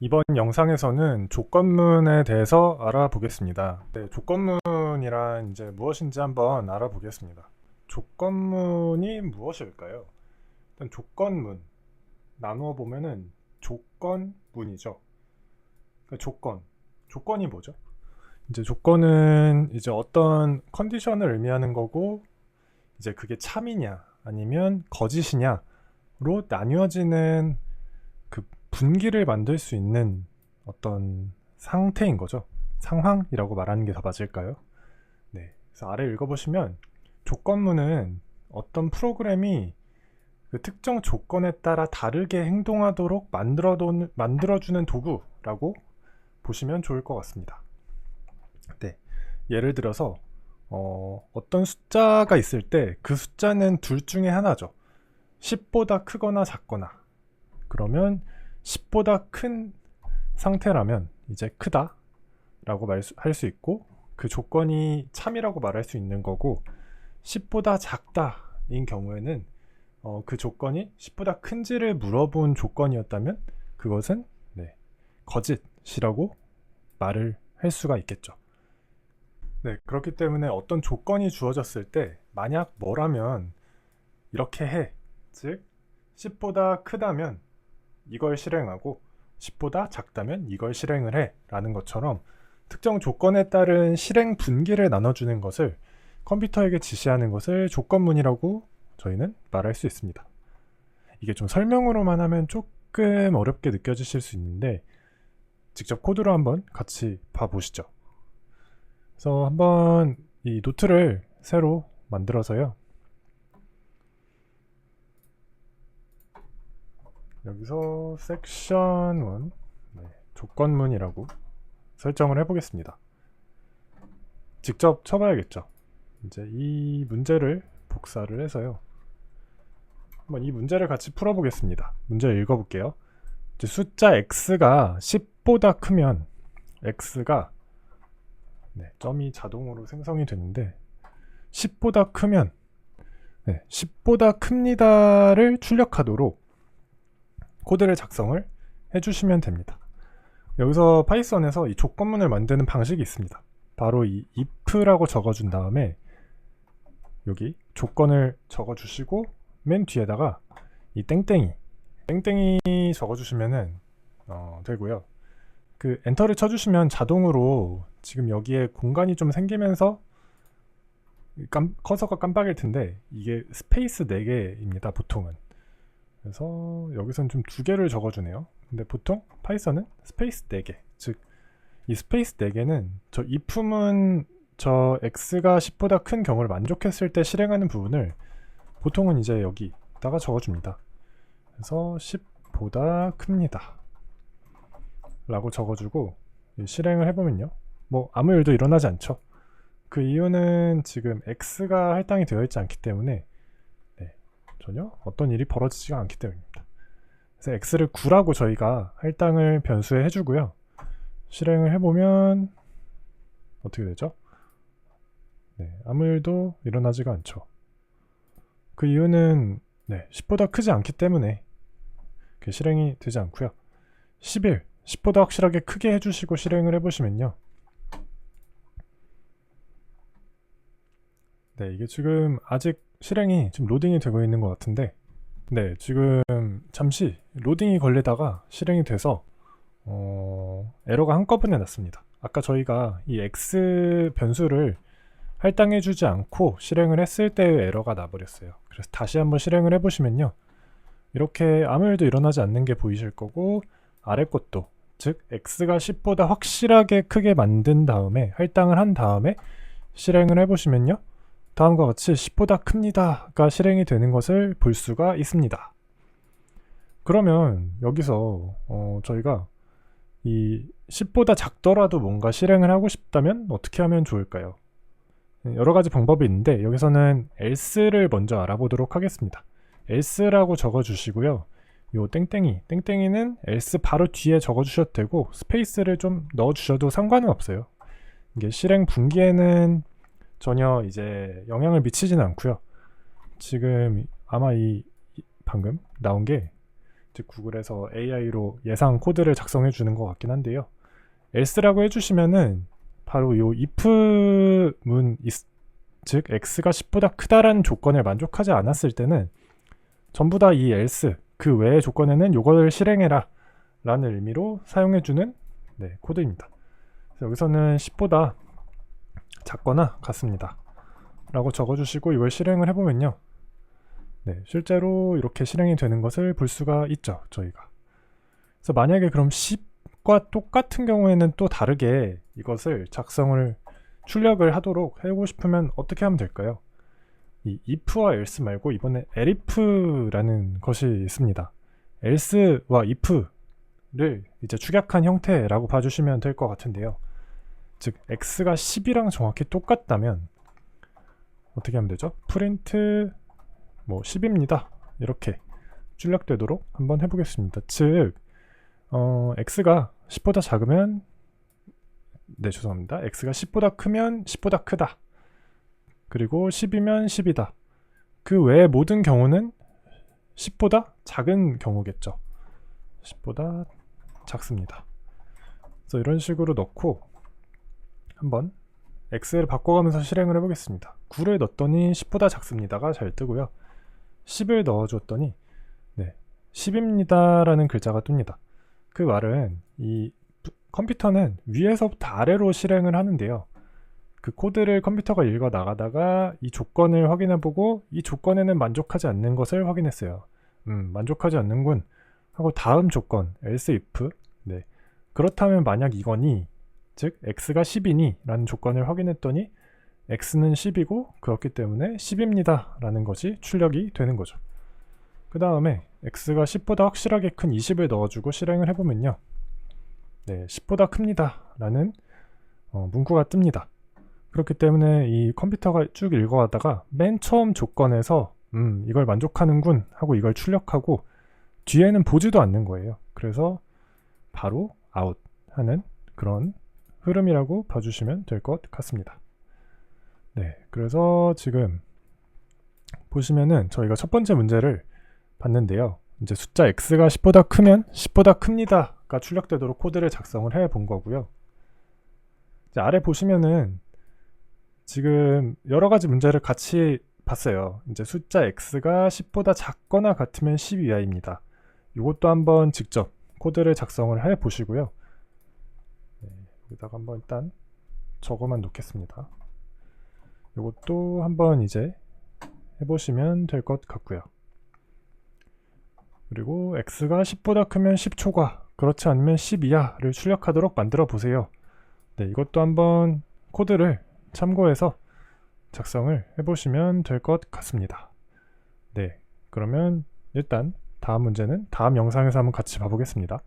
이번 영상에서는 조건문에 대해서 알아보겠습니다. 네, 조건문이란 이제 무엇인지 한번 알아보겠습니다. 조건문이 무엇일까요? 일단 조건문 나누어 보면은 조건문이죠. 그러니까 조건 조건이 뭐죠? 이제 조건은 이제 어떤 컨디션을 의미하는 거고 이제 그게 참이냐 아니면 거짓이냐로 나뉘어지는 그 분기를 만들 수 있는 어떤 상태인 거죠. 상황이라고 말하는 게 더 맞을까요? 네. 그래서 아래 읽어보시면 조건문은 어떤 프로그램이 그 특정 조건에 따라 다르게 행동하도록 만들어 만들어주는 도구라고 보시면 좋을 것 같습니다. 네. 예를 들어서 어, 어떤 숫자가 있을 때 그 숫자는 둘 중에 하나죠. 10보다 크거나 작거나. 그러면 10보다 큰 상태라면 이제 크다 라고 할 수 있고 그 조건이 참이라고 말할 수 있는 거고 10보다 작다인 경우에는 어, 그 조건이 10보다 큰지를 물어본 조건이었다면 그것은 네, 거짓이라고 말을 할 수가 있겠죠. 네, 그렇기 때문에 어떤 조건이 주어졌을 때 만약 뭐라면 이렇게 해. 즉 10보다 크다면 이걸 실행하고 10보다 작다면 이걸 실행을 해. 라는 것처럼 특정 조건에 따른 실행 분기를 나눠주는 것을 컴퓨터에게 지시하는 것을 조건문이라고 저희는 말할 수 있습니다. 이게 좀 설명으로만 하면 조금 어렵게 느껴지실 수 있는데 직접 코드로 한번 같이 봐보시죠. 그래서 한번 이 노트를 새로 만들어서요. 여기서 섹션 1 네, 조건문이라고 설정을 해보겠습니다. 직접 쳐봐야겠죠. 이제 이 문제를 복사를 해서요. 한번 이 문제를 같이 풀어보겠습니다. 문제 읽어볼게요. 숫자 x가 10보다 크면 x가 네, 점이 자동으로 생성이 되는데 10보다 크면 네, 10보다 큽니다를 출력하도록 코드를 작성을 해주시면 됩니다. 여기서 파이썬에서 이 조건문을 만드는 방식이 있습니다. 바로 이 if라고 적어준 다음에 여기 조건을 적어주시고 맨 뒤에다가 이 땡땡이 땡땡이 적어주시면은 어, 되고요. 그 엔터를 쳐주시면 자동으로 지금 여기에 공간이 좀 생기면서 깜, 커서가 깜빡일 텐데 이게 스페이스 4개입니다 보통은 그래서 여기서는 좀두 개를 적어주네요. 근데 보통 파이썬은 스페이스 4개. 즉 이 스페이스 4개는 저 if은 저 x가 10보다 큰 경우를 만족했을 때 실행하는 부분을 보통은 이제 여기다가 적어줍니다. 그래서 10보다 큽니다. 라고 적어주고 실행을 해보면요. 뭐 아무 일도 일어나지 않죠. 그 이유는 지금 x가 할당이 되어 있지 않기 때문에 네, 전혀 어떤 일이 벌어지지가 않기 때문입니다. 그래서 x를 9라고 저희가 할당을 변수에 해주고요. 실행을 해보면 어떻게 되죠? 네, 아무 일도 일어나지가 않죠. 그 이유는 네, 10보다 크지 않기 때문에 실행이 되지 않고요. 11, 10보다 확실하게 크게 해주시고 실행을 해보시면요. 네, 이게 지금 아직 실행이 지금 로딩이 되고 있는 것 같은데 네, 지금 잠시 로딩이 걸리다가 실행이 돼서 어, 에러가 한꺼번에 났습니다. 아까 저희가 이 x 변수를 할당해 주지 않고 실행을 했을 때의 에러가 나버렸어요. 그래서 다시 한번 실행을 해보시면요. 이렇게 아무 일도 일어나지 않는 게 보이실 거고 아래 것도 즉 x가 10보다 확실하게 크게 만든 다음에 할당을 한 다음에 실행을 해보시면요. 다음과 같이 10보다 큽니다가 실행이 되는 것을 볼 수가 있습니다. 그러면 여기서 어 저희가 이 10보다 작더라도 뭔가 실행을 하고 싶다면 어떻게 하면 좋을까요? 여러 가지 방법이 있는데 여기서는 else를 먼저 알아보도록 하겠습니다. else라고 적어 주시고요. 요 땡땡이, 땡땡이는 else 바로 뒤에 적어 주셔도 되고 스페이스를 좀 넣어 주셔도 상관은 없어요. 이게 실행 분기에는 전혀 이제 영향을 미치지는 않고요. 지금 아마 이 방금 나온 게즉 구글에서 AI로 예상 코드를 작성해 주는 것 같긴 한데요. else라고 해주시면은 바로 요 if 문 즉 x가 10보다 크다라는 조건을 만족하지 않았을 때는 전부 다 이 else 그 외의 조건에는 요거를 실행해라 라는 의미로 사용해 주는 네, 코드입니다. 여기서는 10보다 작거나 같습니다. 라고 적어주시고 이걸 실행을 해보면요. 네, 실제로 이렇게 실행이 되는 것을 볼 수가 있죠, 저희가. 그래서 만약에 그럼 10과 똑같은 경우에는 또 다르게 이것을 작성을 출력을 하도록 해보고 싶으면 어떻게 하면 될까요? 이 if와 else 말고 이번에 elif라는 것이 있습니다. else와 if를 이제 축약한 형태라고 봐주시면 될 것 같은데요. 즉 x가 10이랑 정확히 똑같다면 어떻게 하면 되죠? 프린트 뭐 10입니다. 이렇게 출력되도록 한번 해보겠습니다. 즉 어, x가 10보다 작으면 네 죄송합니다. x가 10보다 크면 10보다 크다. 그리고 10이면 10이다. 그 외의 모든 경우는 10보다 작은 경우겠죠. 10보다 작습니다. 그래서 이런 식으로 넣고 한번 x를 바꿔가면서 실행을 해보겠습니다. 9를 넣었더니 10보다 작습니다가 잘 뜨고요. 10을 넣어줬더니 네, 10입니다 라는 글자가 뜹니다. 그 말은 이 부- 컴퓨터는 위에서부터 아래로 실행을 하는데요. 그 코드를 컴퓨터가 읽어 나가다가 이 조건을 확인해보고 이 조건에는 만족하지 않는 것을 확인했어요. 음, 만족하지 않는군 하고 다음 조건 else if 네 그렇다면 만약 이거니 즉 x가 10이니 라는 조건을 확인했더니 x는 10이고 그렇기 때문에 10입니다 라는 것이 출력이 되는 거죠. 그 다음에 x가 10보다 확실하게 큰 20을 넣어주고 실행을 해보면요. 네, 10보다 큽니다 라는 어, 문구가 뜹니다. 그렇기 때문에 이 컴퓨터가 쭉 읽어가다가 맨 처음 조건에서 음, 이걸 만족하는군 하고 이걸 출력하고 뒤에는 보지도 않는 거예요. 그래서 바로 아웃 하는 그런 흐름이라고 봐주시면 될 것 같습니다. 네, 그래서 지금 보시면은 저희가 첫 번째 문제를 봤는데요. 이제 숫자 x가 10보다 크면 10보다 큽니다가 출력되도록 코드를 작성을 해 본 거고요. 아래 보시면은 지금 여러 가지 문제를 같이 봤어요. 이제 숫자 x가 10보다 작거나 같으면 10 이하입니다. 이것도 한번 직접 코드를 작성을 해 보시고요. 네, 여기다가 한번 일단 적어만 놓겠습니다. 이것도 한번 이제 해보시면 될 것 같고요. 그리고 x가 10보다 크면 10초과, 그렇지 않으면 10 이하를 출력하도록 만들어 보세요. 네, 이것도 한번 코드를 참고해서 작성을 해보시면 될 것 같습니다. 네, 그러면 일단 다음 문제는 다음 영상에서 한번 같이 봐보겠습니다.